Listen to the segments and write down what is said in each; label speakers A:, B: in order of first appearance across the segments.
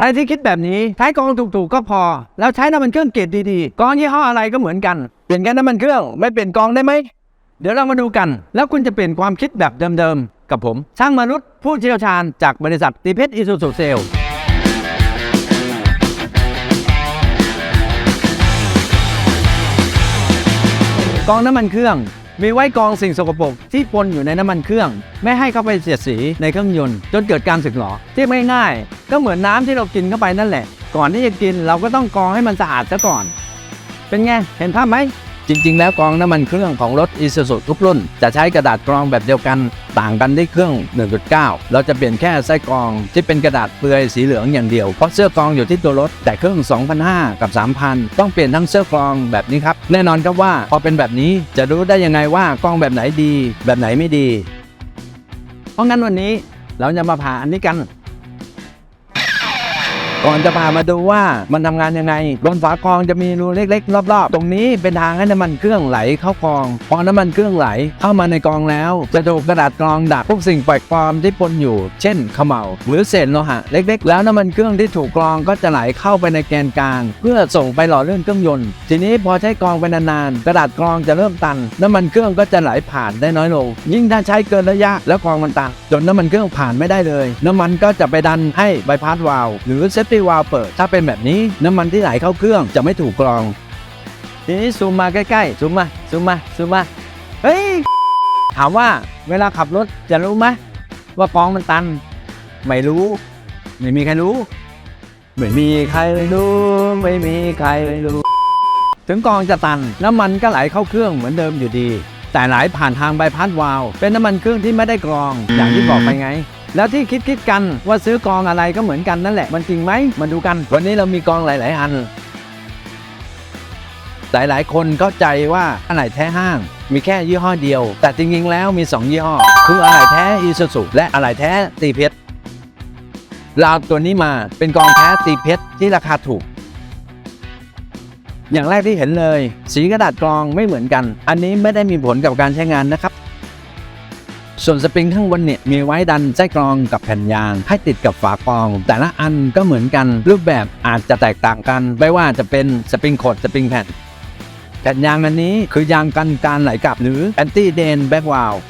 A: ใครที่คิดแบบนี้ใช้กองถูกๆก็พอ แล้วใช้น้ำมันเครื่องเกรดดีๆกองยี่ห้ออะไรก็เหมือนกัน เปลี่ยนแค่น้ำมันเครื่องไม่เปลี่ยนกองได้ไหมเดี๋ยวเรามาดูกัน แล้วคุณจะเปลี่ยนความคิดแบบเดิมๆกับผม ช่างมนุษย์ผู้เชี่ยวชาญจากบริษัทตีเพชรอิสุสุเซลกองน้ำมันเครื่อง มีไว้กองสิ่งสกปรกที่ปนอยู่ในน้ำมันเครื่อง ไม่ให้เข้าไปเสียดสีในเครื่องยนต์จนเกิดการสึกหรอที่ไม่ง่ายๆก็เหมือนน้ำที่เรากินเข้าไปนั่นแหละ ก่อนที่จะกินเราก็ต้องกรองให้มันสะอาดซะก่อน เป็นไงเห็นภาพไหม จริง ๆ แล้วกรองน้ำมันเครื่องของรถ i s u z u ทุกรุ่น จะใช้กระดาษกรองแบบเดียวกันต่างกันที่เครื่อง 1.9 เราจะเปลี่ยนแค่ไส้กรองที่เป็นกระดาษเปลือยสีเหลืองอย่างเดียว เพราะเสื้อกรองอยู่ที่ตัวรถ แต่เครื่อง 2,500 กับ 3,000 ต้องเปลี่ยนทั้งเสื้อกรองแบบนี้ครับ แน่นอนครับว่าพอเป็นแบบนี้จะรู้ได้ยังไงว่ากรองแบบไหนดี แบบไหนไม่ดี เพราะงั้นวันนี้เราจะมาผ่าอันนี้กัน ก่อนจะพามาดูว่ามันทำงานยังไง บนฝากรองจะมีรูเล็กๆ รอบๆ ตรงนี้เป็นทางให้น้ำมันเครื่องไหลเข้ากรอง พอน้ำมันเครื่องไหลเข้ามาในกรองแล้ว จะถูกกระดาษกรองดักพวกสิ่งแปลกปลอมที่ปนอยู่ เช่นขม่าหรือเศษโลหะเล็ก ๆ แล้วน้ำมันเครื่องที่ถูกกรองก็จะไหลเข้าไปในแกนกลาง เพื่อส่งไปหล่อเลื่อนเครื่องยนต์ ทีนี้พอใช้กรองไปนานๆ กระดาษกรองจะเริ่มตัน น้ำมันเครื่องก็จะไหลผ่านได้น้อยลง ยิ่งถ้าใช้เกินระยะแล้วกรองมันตันจนน้ำมันเครื่องผ่านไม่ได้เลย น้ำมันก็จะไปดันให้ใบพัดวาล์วหรือเซฟตี้วาล์วเปิด ถ้าเป็นแบบนี้น้ำมันที่ไหลเข้าเครื่องจะไม่ถูกกรอง ทีนี้ซูมมาใกล้ๆซูมมาซูมมาซูมมาเฮ้ยถามว่าเวลาขับรถจะรู้ไหมว่ากรองมันตัน ไม่รู้ ไม่มีใครรู้ ไม่มีใครรู้ ไม่มีใครรู้ ถึงกรองจะตันน้ำมันก็ไหลเข้าเครื่องเหมือนเดิมอยู่ดี แต่ไหลผ่านทางใบพัดวาล์วเป็นน้ำมันเครื่องที่ไม่ได้กรองอย่างที่บอกไปไง แล้วที่คิดคิดกันว่าซื้อกองอะไรก็เหมือนกันนั่นแหละ มันจริงไหมมาดูกัน วันนี้เรามีกองหลาย ๆ อัน หลาย ๆ คนเข้าใจว่าอะไหล่แท้ห้าง มีแค่ยี่ห้อเดียว แต่จริง ๆ แล้วมี 2 ยี่ห้อ คืออะไหล่แท้อีซูซุและอะไหล่แท้ตีเพชรเราเอาตัวนี้มาเป็นกองแท้ตีเพชรที่ราคาถูกอย่างแรกที่เห็นเลย สีกระดาษกรองไม่เหมือนกัน อันนี้ไม่ได้มีผลกับการใช้งานนะครับ ส่วนสปริงข้างบนเนี่ยมีไว้ดันไส้กรองกับแผ่นยางให้ติดกับฝากรอง แต่ละอันก็เหมือนกันรูปแบบอาจจะแตกต่างกัน ไม่ว่าจะเป็นสปริงโคดสปริงแผ่นแผ่นยางอันนี้คือยางกันการไหลกลับหรือ anti d a n back valve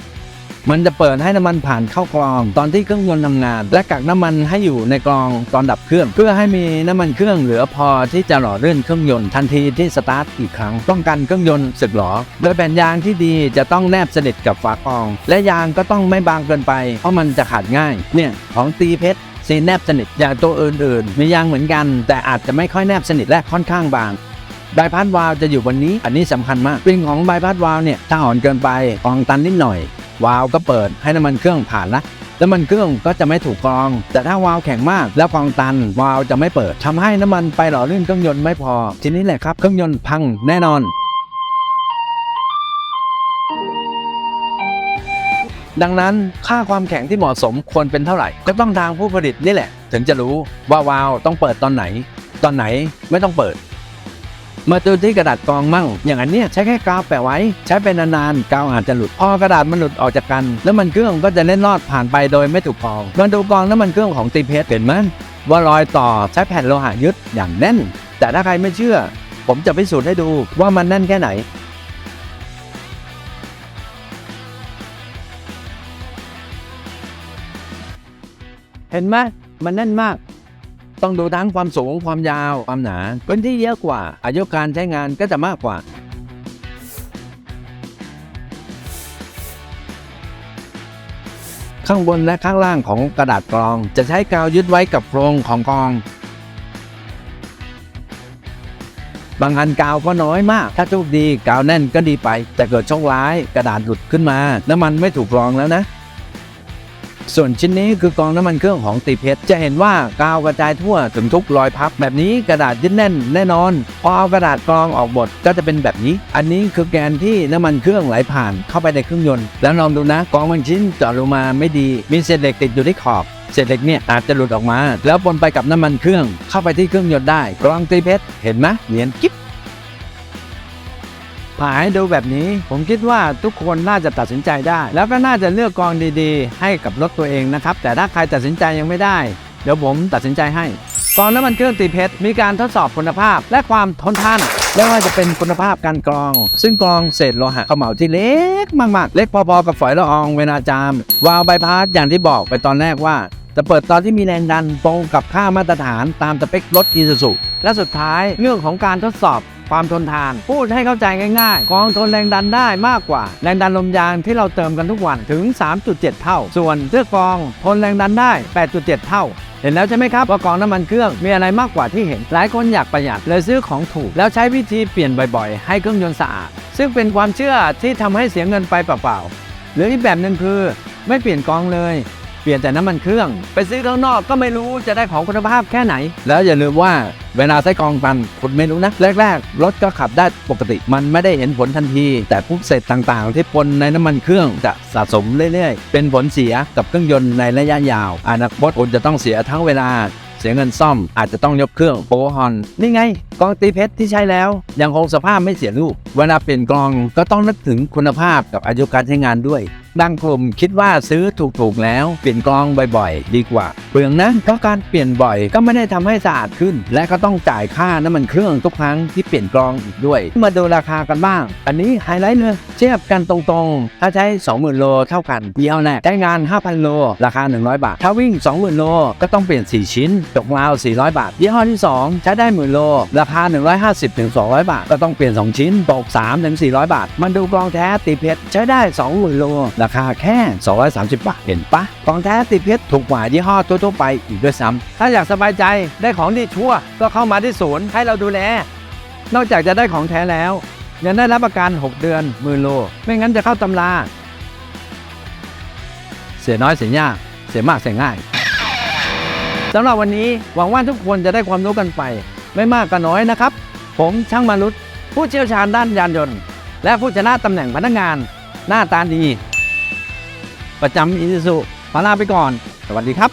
A: มันจะเปิดให้น้ำมันผ่านเข้ากรอง ตอนที่เครื่องยนต์ทำงาน และกักน้ำมันให้อยู่ในกรองตอนดับเครื่อง เพื่อให้มีน้ำมันเครื่องเหลือพอที่จะหล่อลื่นเครื่องยนต์ทันทีที่สตาร์ทอีกครั้งป้องกันเครื่องยนต์สึกหรอโดยแผ่นยางที่ดีจะต้องแนบสนิทกับฝากรอง และยางก็ต้องไม่บางเกินไป เพราะมันจะขาดง่าย เนี่ยของตีเพชรซีแนบสนิทอย่างตัวอื่นๆ มียางเหมือนกัน แต่อาจจะไม่ค่อยแนบสนิทและค่อนข้างบางใบพัดวาล์วจะอยู่บนนี้ อันนี้สำคัญมากปิงของใบพัดวาล์วเนี่ยถ้าอ่อนเกินไปกรองตันนิดหน่อย วาล์วก็เปิดให้น้ำมันเครื่องผ่านละแล้วมันเครื่องก็จะไม่ถูกกรอง แต่ถ้าวาล์วแข็งมากแล้วกรองตัน วาล์วจะไม่เปิดทำให้น้ำมันไปหล่อลื่นเครื่องยนต์ไม่พอ ทีนี้แหละครับเครื่องยนต์พังแน่นอน ดังนั้นค่าความแข็งที่เหมาะสมควรเป็นเท่าไหร่ ก็ต้องทางผู้ผลิตนี่แหละ ถึงจะรู้ว่าวาล์วต้องเปิดตอนไหน ตอนไหนไม่ต้องเปิด มาดูที่กระดาษกองมั่ง อย่างอันเนี้ยใช้แค่กาวแปะไว้ ใช้ไปนานๆกาวอาจจะหลุดพอกระดาษมันหลุดออกจากกัน แล้วมันเครื่องก็จะเล่นลอดผ่านไปโดยไม่ถูกกองมาดูกองน้ำมันเครื่องของตีเพชรเห็นไหมว่ารอยต่อใช้แผ่นโลหะยึดอย่างแน่น แต่ถ้าใครไม่เชื่อ ผมจะพิสูจน์ให้ดูว่ามันแน่นแค่ไหนเห็นไหมมันแน่นมาก ต้องดูทั้งความสูงความยาวความหนาพื้นที่เยอะกว่า อายุการใช้งานก็จะมากกว่าข้างบนและข้างล่างของกระดาษกรอง จะใช้กาวยึดไว้กับโครงของกรอง บางอันกาวก็น้อยมาก ถ้าโชคดีกาวแน่นก็ดีไป แต่เกิดโชคร้ายกระดาษหลุดขึ้นมา น้ำมันไม่ถูกกรองแล้วนะ ส่วนชิ้นนี้คือกองน้ำมันเครื่องของตีเพชรจะเห็นว่ากาวกระจายทั่วถึงทุกรอยพับ แบบนี้กระดาษยึดแน่นแน่นอน พอเอากระดาษกรองออกหมดก็จะเป็นแบบนี้ อันนี้คือแกนที่น้ำมันเครื่องไหลผ่านเข้าไปในเครื่องยนต์ แล้วลองดูนะกองบางชิ้นจาะลงมาไม่ดี มีเศษเหล็กติดอยู่ที่ขอบเศษเหล็กเนี่ยอาจจะหลุดออกมา แล้วปนไปกับน้ำมันเครื่องเข้าไปที่เครื่องยนต์ได้กรองตีเพชรเห็นไหมเนียนกิ๊บ ผ่าให้ดูแบบนี้ ผมคิดว่าทุกคนน่าจะตัดสินใจได้ แล้วก็น่าจะเลือกกองดีๆ ให้กับรถตัวเองนะครับ แต่ถ้าใครตัดสินใจยังไม่ได้ เดี๋ยวผมตัดสินใจให้กองน้ำมันเครื่องตีเพชรมีการทดสอบคุณภาพและความทนทานไม่ว่าจะเป็นคุณภาพการกรอง ซึ่งกรองเศษโลหะเขม่าที่เล็กมากๆ เล็กพอๆกับฝอยละอองเวลาจาม วาล์วใบพัดอย่างที่บอกไปตอนแรกว่า จะเปิดตอนที่มีแรงดันตรงกับค่ามาตรฐานตามสเปครถอีซูซุและสุดท้ายเรื่องของการทดสอบ ความทนทาน พูดให้เข้าใจง่ายๆ กองทนแรงดันได้มากกว่า แรงดันลมยางที่เราเติมกันทุกวันถึง 3.7 เท่า ส่วนเสื้อกองทนแรงดันได้ 8.7 เท่าเห็นแล้วใช่ไหมครับว่ากองน้ำมันเครื่องมีอะไรมากกว่าที่เห็น หลายคนอยากประหยัดเลยซื้อของถูก แล้วใช้วิธีเปลี่ยนบ่อยๆ ให้เครื่องยนต์สะอาด ซึ่งเป็นความเชื่อที่ทำให้เสียเงินไปเปล่าๆหรืออีกแบบหนึ่งคือ ไม่เปลี่ยนกองเลย เปลี่ยนแต่น้ำมันเครื่อง ไปซื้อข้างนอกก็ไม่รู้จะได้ของคุณภาพแค่ไหน แล้วอย่าลืมว่าเวลาใช้กรองตันคุณไม่รู้นะ แรก ๆ รถก็ขับได้ปกติ มันไม่ได้เห็นผลทันที แต่พวกเศษต่างๆ ที่ปนในน้ำมันเครื่องจะสะสมเรื่อยๆ เป็นผลเสียกับเครื่องยนต์ในระยะยาวอนาคตคุณจะต้องเสียทั้งเวลาเสียเงินซ่อมอาจจะต้องยกเครื่องโปฮอนนี่ไงกองตีเพชรที่ใช้แล้ว ยังคงสภาพไม่เสียรูป เวลาเปลี่ยนกองก็ต้องนึกถึงคุณภาพกับอายุการใช้งานด้วยบางกลุ่มคิดว่าซื้อถูกๆแล้ว เปลี่ยนกรองบ่อยๆ ดีกว่าเปลืองนะเพราะการเปลี่ยนบ่อยก็ไม่ได้ทำให้สะอาดขึ้น และก็ต้องจ่ายค่าน้ำมันเครื่องทุกครั้งที่เปลี่ยนกรองอีกด้วย มาดูราคากันบ้าง อันนี้ไฮไลท์เลยเทียบกันตรงๆ ถ้าใช้ 20,000 โลเท่ากันเยี่ยวแรกใช้งาน 5,000 โล ราคา 100 บาท ถ้าวิ่ง 20,000 โลก็ต้องเปลี่ยน 4 ชิ้นตกราว 400 บาท ยี่ห้อที่ 2 ใช้ได้หมื่นโล ราคา 150ถึง200 บาท ก็ต้องเปลี่ยน 2 ชิ้นตก3ถึง400 บาท มันดูกรองแท้ตีเพชรใช้ได้ 20,000 โลราคาแค่ 230 บาท เห็นปะกองแท้ตีเพชรถูกกว่ายี่ห้อทั่วๆไปอีกด้วยซ้ำถ้าอยากสบายใจได้ของดีชัวร์ก็เข้ามาที่ศูนย์ให้เราดูแล นอกจากจะได้ของแท้แล้ว ยังได้รับประกัน 6 เดือนหมื่นโล ไม่งั้นจะเข้าตำรา เสียน้อยเสียยาก เสียมากเสียง่ายสำหรับวันนี้หวังว่าทุกคนจะได้ความรู้กันไป ไม่มากก็น้อยนะครับ ผมช่างมารุตผู้เชี่ยวชาญด้านยานยนต์ และผู้ชนะตำแหน่งพนักงาน หน้าตาดี ประจำอิซูซุมาลาไปก่อน สวัสดีครับ